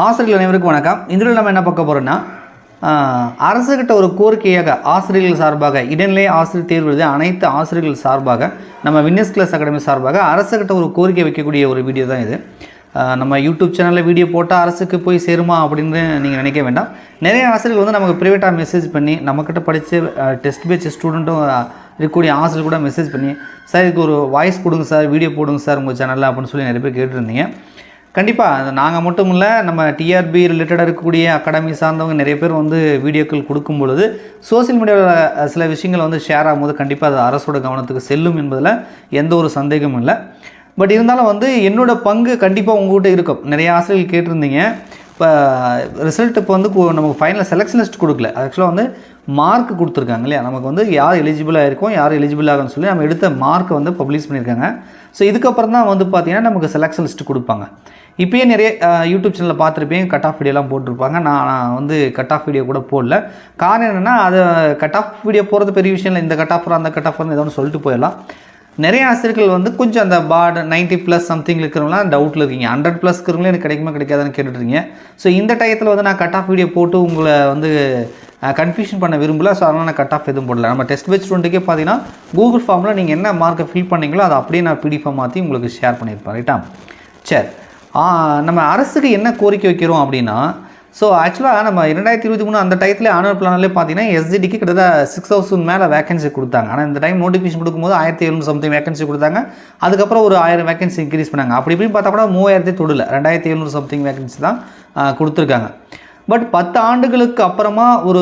ஆசிரியர்கள் அனைவருக்கும் வணக்கம். இதில் நம்ம என்ன பார்க்க போகிறோம்னா அரசுகிட்ட ஒரு கோரிக்கையாக ஆசிரியர்கள் சார்பாக இடைநிலை ஆசிரியர் தேர்வு எழுதிய அனைத்து ஆசிரியர்கள் சார்பாக நம்ம வின்னஸ் கிளாஸ் அகாடமி சார்பாக அரசுகிட்ட ஒரு கோரிக்கை வைக்கக்கூடிய ஒரு வீடியோ தான் இது. நம்ம யூடியூப் சேனலில் வீடியோ போட்டால் அரசுக்கு போய் சேருமா அப்படின்னு நீங்கள் நினைக்க வேண்டாம். நிறைய ஆசிரியர்கள் வந்து நமக்கு ப்ரைவேட்டாக மெசேஜ் பண்ணி நம்மக்கிட்ட படித்து டெஸ்ட் பேட்ச் ஸ்டூடெண்ட்டும் இருக்கக்கூடிய ஆசிரியர் கூட மெசேஜ் பண்ணி சார் இதுக்கு ஒரு வாய்ஸ் கொடுங்க சார் வீடியோ போடுங்க சார் உங்கள் சேனலில் அப்படின்னு சொல்லி நிறைய பேர் கேட்டிருந்தீங்க. கண்டிப்பாக நாங்கள் மட்டும் இல்லை நம்ம டிஆர்பி ரிலேட்டடாக இருக்கக்கூடிய அகாடமி சார்ந்தவங்க நிறைய பேர் வந்து வீடியோக்கள் கொடுக்கும் பொழுது சோஷியல் மீடியாவில் சில விஷயங்கள் வந்து ஷேர் ஆகும்போது கண்டிப்பாக அது அரசோட கவனத்துக்கு செல்லும் என்பதில் எந்த ஒரு சந்தேகமும் இல்லை. பட் இருந்தாலும் வந்து என்னோடய பங்கு கண்டிப்பாக உங்கள்கிட்ட இருக்கும். நிறைய ஆசிரியர்கள் கேட்டிருந்தீங்க. இப்போ ரிசல்ட் இப்போ வந்து நமக்கு ஃபைனல் செலெக்ஷன் லிஸ்ட் கொடுக்கல. ஆக்சுவலாக வந்து மார்க் கொடுத்துருக்காங்க இல்லையா? நமக்கு வந்து யார் எலிஜிபிளாக இருக்கும் யார் எலிஜிபிள் ஆகும்னு சொல்லி நம்ம எடுத்த மார்க்கை வந்து பப்ளிஷ் பண்ணியிருக்காங்க. ஸோ இதுக்கப்புறம் தான் வந்து பார்த்தீங்கன்னா நமக்கு செலெக்ஷன் லிஸ்ட் கொடுப்பாங்க. இப்போயே நிறைய யூடியூப் சேனலில் பார்த்துருப்பேன் கட் ஆஃப் வீடியோலாம் போட்டிருப்பாங்க. நான் வந்து கட் ஆஃப் வீடியோ கூட போடல. காரணம் என்னென்னா அதை கட் ஆஃப் வீடியோ போகிறது பெரிய விஷயம் இல்லை. இந்த கட் ஆஃப் அந்த கட் ஆஃப் ஏதோ ஒன்று சொல்லிட்டு போயிடலாம். நிறைய ஆசிரியர்கள் வந்து கொஞ்சம் அந்த பார்டு 90 ப்ளஸ் சம்திங் இருக்கிறவங்களாம் டவுட்டில் இருக்கீங்க. ஹண்ட்ரட் ப்ளஸ் இருக்கிறவங்களே எனக்கு கிடைக்குமா கிடைக்காதுன்னு கேட்டுட்ருக்கீங்க ஸோ இந்த டயத்தில் வந்து நான் கட் ஆஃப் வீடியோ போட்டு உங்களை வந்து கன்ஃபியூஷன் பண்ண விரும்பல. ஸோ அதனால் நான் கட் ஆஃப் எதுவும் போடல. நம்ம டெஸ்ட் பேச் ஸ்டூடெண்ட்டுக்கே பார்த்தீங்கன்னா கூகுள் ஃபார்மில் நீங்கள் என்ன மார்க்கை ஃபில் பண்ணீங்களோ அதை அப்படியே நான் பிடிஎஃபாக மாற்றி உங்களுக்கு ஷேர் பண்ணியிருப்பேன். ரைட்டா சரி. நம்ம அரசுக்கு என்ன கோரிக்கை வைக்கிறோம் அப்படின்னா ஸோ ஆக்சுவலாக நம்ம இரண்டாயிரத்தி இருபத்தி மூணு அந்த டயத்தில் ஆனுவல் பிளான்லேயே பார்த்தீங்கன்னா எஸ்ஜிடிக்கு கிட்டத்தட்ட சிக்ஸ் தௌசண்ட் மேலே வேகன்சி கொடுத்தாங்க. ஆனால் இந்த டைம் நோட்டிஃபிகேஷன் கொடுக்கும்போது ஆயிரத்தி எழுநூறு சம்திங் வேகன்சி கொடுத்தாங்க. அதுக்கப்புறம் ஒரு ஆயிரம் வேகன்சி இன்க்ரீஸ் பண்ணாங்க. அப்படி இப்படின்னு பார்த்தா கூட மூவாயிரத்தி தொடல. ரெண்டாயிரத்தி எழுநூறு சம்திங் வேகன்சி தான் கொடுத்துருக்காங்க. பட் பத்து ஆண்டுகளுக்கு அப்புறமா ஒரு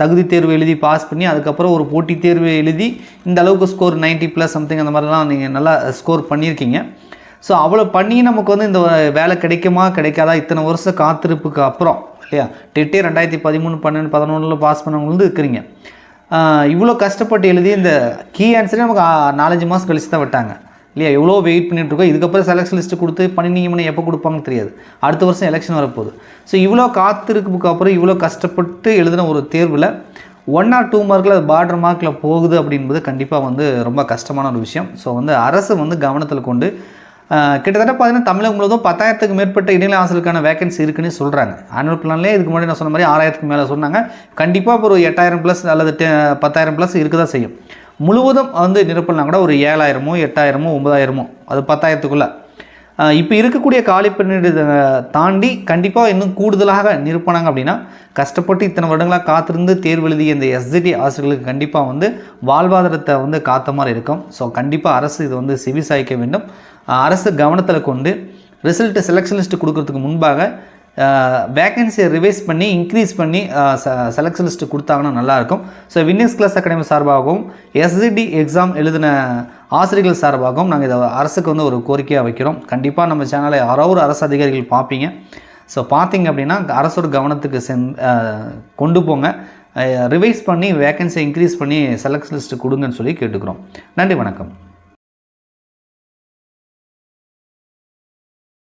தகுதி தேர்வு எழுதி பாஸ் பண்ணி அதுக்கப்புறம் ஒரு போட்டித் தேர்வு எழுதி இந்த அளவுக்கு ஸ்கோர் 90 ப்ளஸ் சம்திங் அந்த மாதிரிலாம் நீங்கள் நல்லா ஸ்கோர் பண்ணியிருக்கீங்க. ஸோ அவ்வளோ பண்ணி நமக்கு வந்து இந்த வேலை கிடைக்குமா கிடைக்காதா? இத்தனை வருஷம் காத்திருப்புக்கு அப்புறம் இல்லையா? டெட்டே ரெண்டாயிரத்தி பதிமூணு பன்னெண்டு பதினொன்றில் பாஸ் பண்ணவங்க வந்து இருக்கிறீங்க. இவ்வளோ கஷ்டப்பட்டு எழுதி இந்த கீ ஆன்சரே நமக்கு நாலஞ்சு மாதம் கழிச்சு தான் விட்டாங்க. இல்லையா? எவ்வளோ வெயிட் பண்ணிகிட்ருக்கோம் இதுக்கப்புறம் செலெக்ஷன் லிஸ்ட்டு கொடுத்து பண்ணினீங்கன்னு எப்போ கொடுப்பாங்கன்னு தெரியாது. அடுத்த வருஷம் எலெக்ஷன் வரப்போகுது. ஸோ இவ்வளோ காத்திருப்புக்கு அப்புறம் இவ்வளோ கஷ்டப்பட்டு எழுதின ஒரு தேர்வில் ஒன் ஆர் டூ மார்க்கில் அது பார்டர் மார்க்கில் போகுது அப்படின்றது கண்டிப்பாக வந்து ரொம்ப கஷ்டமான ஒரு விஷயம். ஸோ வந்து அரசு வந்து கவனத்தில் கொண்டு கிட்டத்தட்ட பார்த்தீங்கன்னா தமிழகம் முழுவதும் பத்தாயிரத்துக்கு மேற்பட்ட இடைநிலை ஆசிரியருக்கான வேகன்சி இருக்குன்னு சொல்கிறாங்க ஆனுவல் பிளான்லேயே இதுக்கு முன்னாடி நான் சொன்ன மாதிரி ஆறாயிரத்துக்கு மேலே சொன்னாங்க. கண்டிப்பாக ஒரு எட்டாயிரம் ப்ளஸ் அல்லது டெ பத்தாயிரம் ப்ளஸ் இருக்க தான் செய்யும். முழுவதும் வந்து நிரப்பலாம் கூட ஒரு ஏழாயிரமோ எட்டாயிரமோ ஒன்பதாயிரமோ அது பத்தாயிரத்துக்குள்ளே. இப்போ இருக்கக்கூடிய காலி பணியிட தாண்டி கண்டிப்பாக இன்னும் கூடுதலாக நிரப்பினாங்க அப்படின்னா கஷ்டப்பட்டு இத்தனை வருடங்களாக காத்திருந்து தேர்வு எழுதிய இந்த எஸ்ஜிடி ஆசிரியர்களுக்கு கண்டிப்பாக வந்து வாழ்வாதாரத்தை வந்து காத்த மாதிரி இருக்கும். ஸோ கண்டிப்பாக அரசு இது வந்து செவிசாய்க்க வேண்டும். அரசு கவனத்தில் கொண்டு ரிசல்ட்டு செலெக்ஷன் லிஸ்ட்டு கொடுக்கறதுக்கு முன்பாக வேகன்சியை ரிவைஸ் பண்ணி இன்க்ரீஸ் பண்ணி செலெக்ஷன் லிஸ்ட்டு கொடுத்தாங்கன்னா நல்லாயிருக்கும் ஸோ வின்னர்ஸ் கிளாஸ் அகாடமி சார்பாகவும் எஸ்ஜிடி எக்ஸாம் எழுதின ஆசிரியர்கள் சார்பாகவும் நாங்கள் இதை அரசுக்கு வந்து ஒரு கோரிக்கையாக வைக்கிறோம். கண்டிப்பாக நம்ம சேனலை யாரோ ஒரு அரசு அதிகாரிகள் பார்ப்பீங்க. ஸோ பார்த்தீங்க அப்படின்னா அரசோட கவனத்துக்கு சென் கொண்டு போங்க. ரிவைஸ் பண்ணி வேகன்சியை இன்க்ரீஸ் பண்ணி செலக்ட் லிஸ்ட்டு கொடுங்கன்னு சொல்லி கேட்டுக்கிறோம். நன்றி வணக்கம்.